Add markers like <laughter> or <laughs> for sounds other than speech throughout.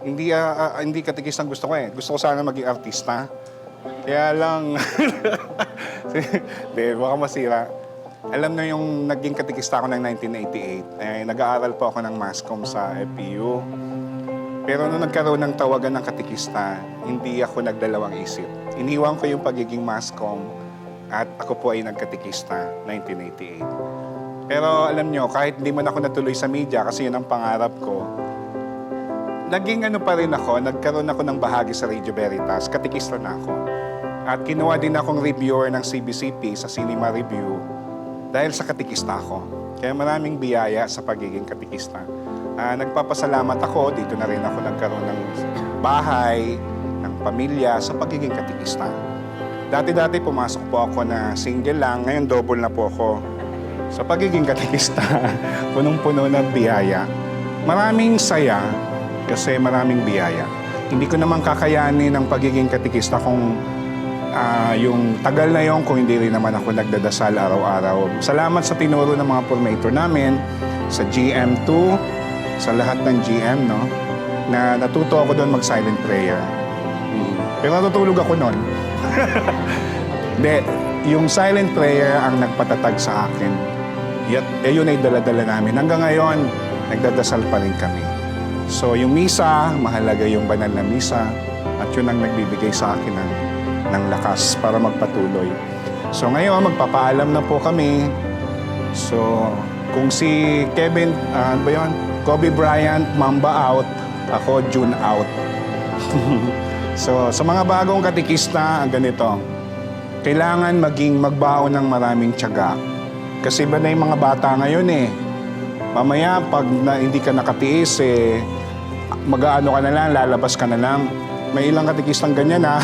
Hindi, ah, ah, hindi katikista ang gusto ko eh. Gusto ko sana maging artista. Kaya lang, <laughs> di, baka masira. Alam na yung naging katikista ako ng 1988. Eh, nag-aaral po ako ng MASCOM sa FPU. Pero nung nagkaroon ng tawagan ng katikista, hindi ako nagdalawang isip. Iniwan ko yung pagiging MASCOM at ako po ay nagkatikista 1988. Pero alam nyo, kahit hindi man ako natuloy sa media kasi yun ang pangarap ko, naging ano pa rin ako, nagkaroon ako ng bahagi sa Radio Veritas, katikista na ako. At kinuha din akong reviewer ng CBCP sa Cinema Review dahil sa katikista ako. Kaya maraming biyaya sa pagiging katikista. Ah, nagpapasalamat ako, dito na rin ako nagkaroon ng bahay, ng pamilya sa pagiging katikista. Dati-dati pumasok po ako na single lang, ngayon double na po ako sa pagiging katikista. <laughs> Punong-puno ng biyaya. Maraming saya kasi maraming biyaya. Hindi ko naman kakayanin ang pagiging katikista kung ah, yung tagal na yon kung hindi rin naman ako nagdadasal araw-araw. Salamat sa tinuro ng mga formator namin, sa GM2, sa lahat ng GM, no? Na natuto ako doon mag-silent prayer. Mm. Pero natutulog ako noon. <laughs> Hindi, yung silent prayer ang nagpatatag sa akin. Yat, eh, yun ay dala-dala namin. Hanggang ngayon, nagdadasal pa rin kami. So, yung misa, mahalaga yung banal na misa. At yun ang nagbibigay sa akin ng, ng lakas para magpatuloy. So, ngayon, magpapaalam na po kami. So, kung si Kevin, ah, ano ba yun? Kobe Bryant, Mamba out. Ako, June out. <laughs> so, sa mga bagong katikista, ganito. Kailangan maging magbaon ng maraming tiyaga. Kasi ba na yung mga bata ngayon eh. Mamaya, pag na, hindi ka nakatiis, eh, mag-aano ka na lang, lalabas ka na lang. May ilang katikistang ganyan ha.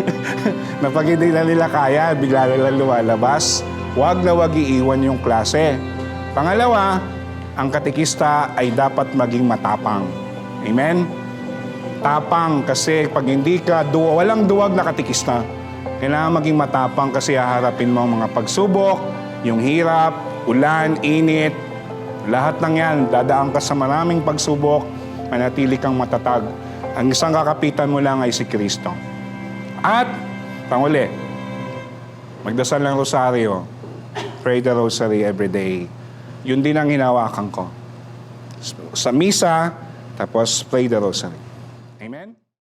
<laughs> na pag hindi na nila kaya, bigla na lang lumalabas. Huwag na huwag iiwan yung klase. Pangalawa, ang katikista ay dapat maging matapang. Amen? Tapang kasi pag hindi ka, du- walang duwag na katikista. Kailangan maging matapang kasi haharapin mo ang mga pagsubok, yung hirap, ulan, init, lahat ng yan, dadaan ka sa maraming pagsubok, manatili kang matatag. Ang isang kakapitan mo lang ay si Kristo. At, panguli, magdasal ng rosaryo. Pray the rosary every day. Yun din ang hinawakan ko. Sa misa, tapos pray the rosary. Amen?